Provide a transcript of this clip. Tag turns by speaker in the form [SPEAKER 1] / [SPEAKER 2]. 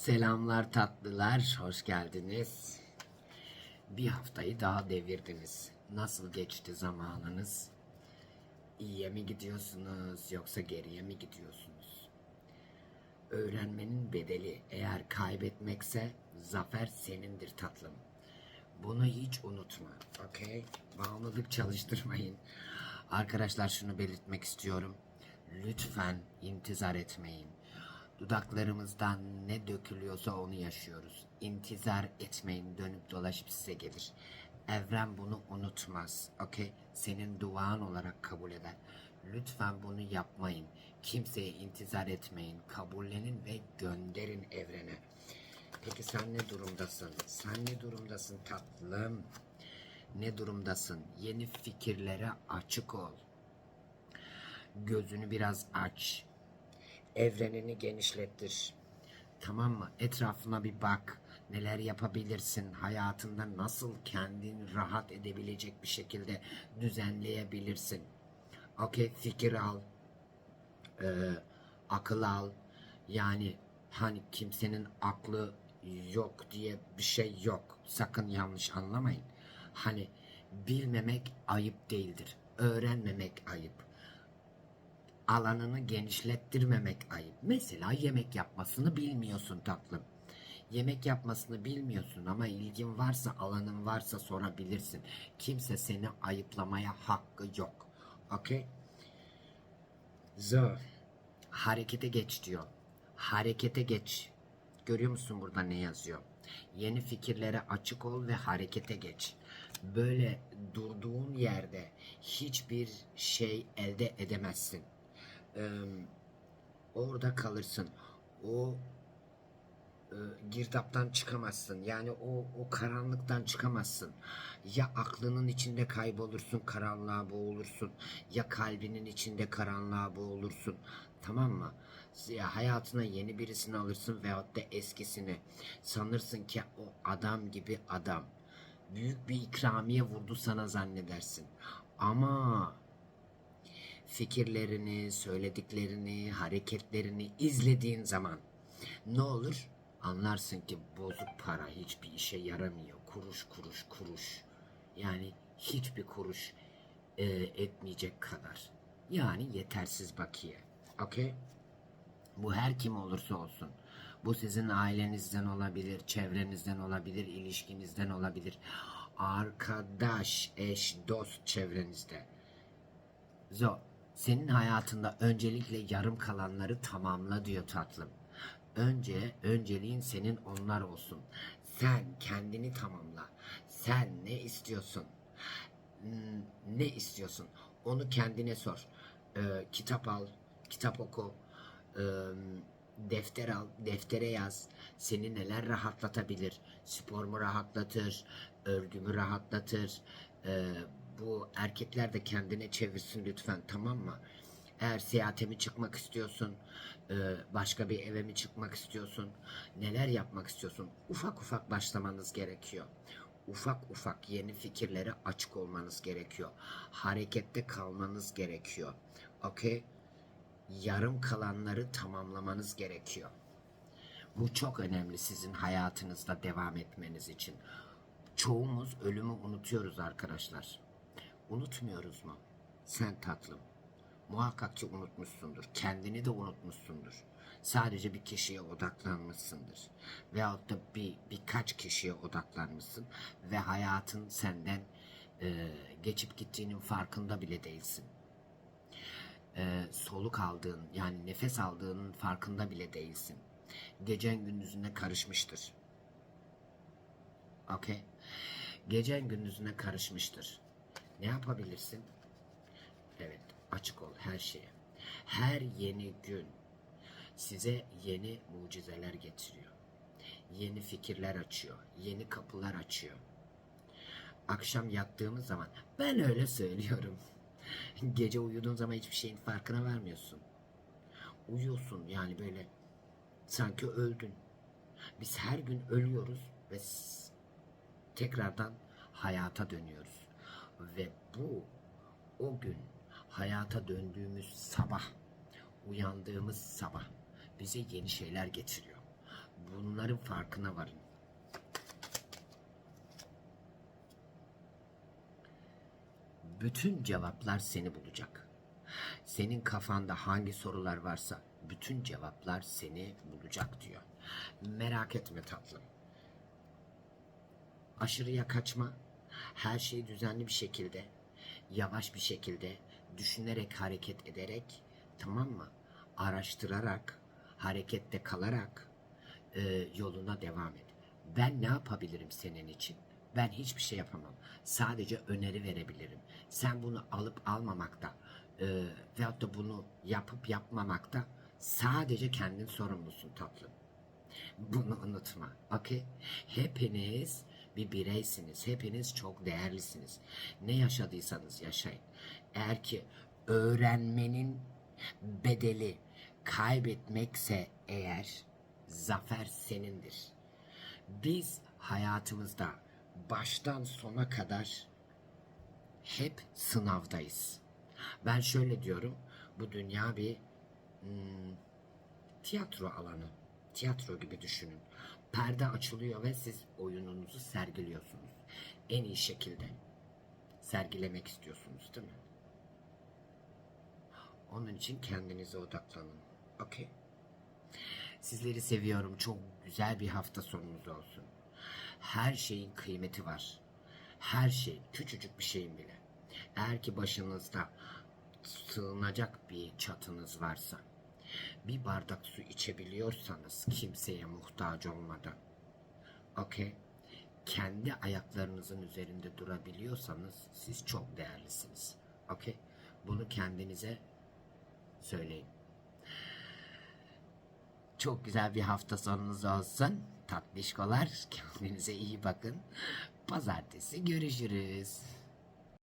[SPEAKER 1] Selamlar tatlılar, hoş geldiniz. Bir haftayı daha devirdiniz. Nasıl geçti zamanınız? İyiye mi gidiyorsunuz yoksa geriye mi gidiyorsunuz? Öğrenmenin bedeli eğer kaybetmekse zafer senindir tatlım. Bunu hiç unutma. Okey? Bağımlılık çalıştırmayın. Arkadaşlar şunu belirtmek istiyorum. Lütfen intizar etmeyin. Dudaklarımızdan ne dökülüyorsa onu yaşıyoruz. İntizar etmeyin dönüp dolaşıp size gelir. Evren bunu unutmaz. Okey? Senin duan olarak kabul eder. Lütfen bunu yapmayın. Kimseye intizar etmeyin. Kabullenin ve gönderin evrene. Peki sen ne durumdasın? Sen ne durumdasın tatlım? Ne durumdasın? Yeni fikirlere açık ol. Gözünü biraz aç. Evrenini genişlettir. Tamam mı? Etrafına bir bak. Neler yapabilirsin? Hayatında nasıl kendini rahat edebilecek bir şekilde düzenleyebilirsin? Okey, fikir al. Ee, akıl al. Yani hani kimsenin aklı yok diye bir şey yok. Sakın yanlış anlamayın. Hani bilmemek ayıp değildir. Öğrenmemek ayıp alanını genişlettirmemek ayıp. Mesela yemek yapmasını bilmiyorsun tatlım. Yemek yapmasını bilmiyorsun ama ilgin varsa, alanın varsa sorabilirsin. Kimse seni ayıplamaya hakkı yok. Okey? Zo. Harekete geç diyor. Harekete geç. Görüyor musun burada ne yazıyor? Yeni fikirlere açık ol ve harekete geç. Böyle durduğun yerde hiçbir şey elde edemezsin. Ee, orada kalırsın. O e, girdaptan çıkamazsın. Yani o o karanlıktan çıkamazsın. Ya aklının içinde kaybolursun, karanlığa boğulursun. Ya kalbinin içinde karanlığa boğulursun. Tamam mı? Ya hayatına yeni birisini alırsın veyahut da eskisini. Sanırsın ki o adam gibi adam. Büyük bir ikramiye vurdu sana zannedersin. Ama fikirlerini, söylediklerini, hareketlerini izlediğin zaman ne olur? Anlarsın ki bozuk para hiçbir işe yaramıyor. Kuruş kuruş kuruş. Yani hiçbir kuruş e, etmeyecek kadar. Yani yetersiz bakiye. Okey? Bu her kim olursa olsun. Bu sizin ailenizden olabilir, çevrenizden olabilir, ilişkinizden olabilir. Arkadaş, eş, dost çevrenizde. Zo, senin hayatında öncelikle yarım kalanları tamamla diyor tatlım. Önce önceliğin senin onlar olsun. Sen kendini tamamla. Sen ne istiyorsun? Hmm, Ne istiyorsun? Onu kendine sor. Ee, kitap al, kitap oku. Ee, defter al, deftere yaz. Seni neler rahatlatabilir? Spor mu rahatlatır? Örgü mü rahatlatır? Ee, bu erkekler de kendine çevirsin lütfen tamam mı? Eğer seyahate mi çıkmak istiyorsun, e, başka bir eve mi çıkmak istiyorsun, neler yapmak istiyorsun? Ufak ufak başlamanız gerekiyor. Ufak ufak yeni fikirlere açık olmanız gerekiyor. Harekette kalmanız gerekiyor. Okey? Yarım kalanları tamamlamanız gerekiyor. Bu çok önemli sizin hayatınızda devam etmeniz için. Çoğumuz ölümü unutuyoruz arkadaşlar. Unutmuyoruz mu? Sen tatlım. Muhakkak ki unutmuşsundur. Kendini de unutmuşsundur. Sadece bir kişiye odaklanmışsındır. Veyahut da bir birkaç kişiye odaklanmışsın ve hayatın senden e, geçip gittiğinin farkında bile değilsin. E, soluk aldığın yani nefes aldığının farkında bile değilsin. Gecen gündüzüne karışmıştır. Okey. Gecen gündüzüne karışmıştır. Ne yapabilirsin? Evet, açık ol her şeye. Her yeni gün size yeni mucizeler getiriyor. Yeni fikirler açıyor, yeni kapılar açıyor. Akşam yattığımız zaman ben öyle söylüyorum. Gece uyuduğun zaman hiçbir şeyin farkına varmıyorsun. Uyuyorsun yani böyle sanki öldün. Biz her gün ölüyoruz ve tekrardan hayata dönüyoruz. Ve bu o gün hayata döndüğümüz sabah, uyandığımız sabah bize yeni şeyler getiriyor. bunların farkına varın. Bütün cevaplar seni bulacak. Senin kafanda hangi sorular varsa bütün cevaplar seni bulacak diyor. Merak etme tatlım. Aşırıya kaçma. Her şeyi düzenli bir şekilde, yavaş bir şekilde, düşünerek hareket ederek, tamam mı? Araştırarak, harekette kalarak e, yoluna devam et. Ben ne yapabilirim senin için? Ben hiçbir şey yapamam. Sadece öneri verebilirim. Sen bunu alıp almamakta e, veyahut da bunu yapıp yapmamakta sadece kendin sorumlusun tatlım. Bunu unutma. Okey? Hepiniz bir bireysiniz. Hepiniz çok değerlisiniz. Ne yaşadıysanız yaşayın. Eğer ki öğrenmenin bedeli kaybetmekse eğer zafer senindir. Biz hayatımızda baştan sona kadar hep sınavdayız. Ben şöyle diyorum. Bu dünya bir hmm, tiyatro alanı. Tiyatro gibi düşünün. Perde açılıyor ve siz oyununuzu sergiliyorsunuz. En iyi şekilde sergilemek istiyorsunuz değil mi? Onun için kendinize odaklanın. Okey? Sizleri seviyorum. Çok güzel bir hafta sonunuz olsun. Her şeyin kıymeti var. Her şey, küçücük bir şeyin bile. Eğer ki başınızda sığınacak bir çatınız varsa, bir bardak su içebiliyorsanız kimseye muhtaç olmadan, okey, kendi ayaklarınızın üzerinde durabiliyorsanız siz çok değerlisiniz. Okey, bunu kendinize söyleyin. Çok güzel bir hafta sonunuz olsun. Tatlışkolar kendinize iyi bakın. Pazartesi görüşürüz.